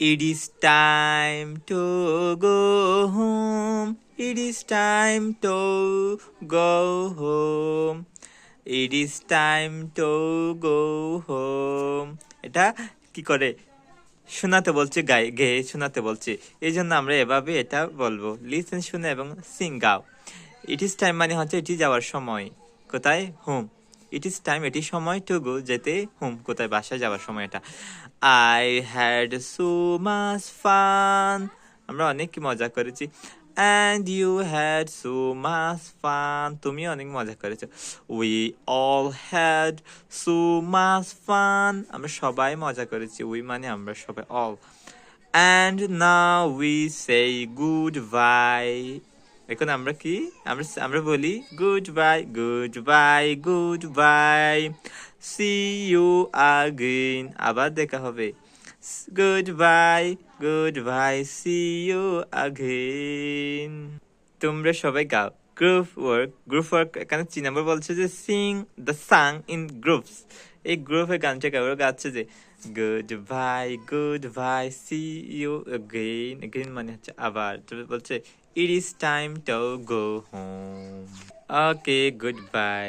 It is time to go home. It is time to go home. It is time to go home. এটা কি করে? শোনাতে বলছে গায়ে গেয়ে শোনাতে বলছে। এই জন্য আমরা এভাবে এটা বলব। লিসেন শুনে এবং সিং গাও ইট ইস টাইম মানে হচ্ছে এটি যাওয়ার সময়। কোথায়? হোম ইট ইস টাইম এটি সময় টু গো যেতে, হোম, কোথায়? বাসায় যাওয়ার সময় এটা। I had so much fun আমরা অনেক মজা করেছি। And you had so much fun তুমি অনেক মজা করেছ। We all had so much fun আমরা সবাই মজা করেছি। উই মানে আমরা সবাই all and now we say goodbye এখন আমরা কি? আমরা আমরা বলি goodbye goodbye goodbye see you again আবার দেখা হবে। Goodbye goodbye see you again তোমরা সবাই গাও। গ্রুপ ওয়ার্ক গ্রুপ ওয়ার্ক এখানে চি নাম্বার বলছে যে sing the song in groups এই গ্রুপে গানটা কেউ গাচ্ছে যে goodbye goodbye see you green green মানে হচ্ছে আবার তবে বলছে it is time to go home okay goodbye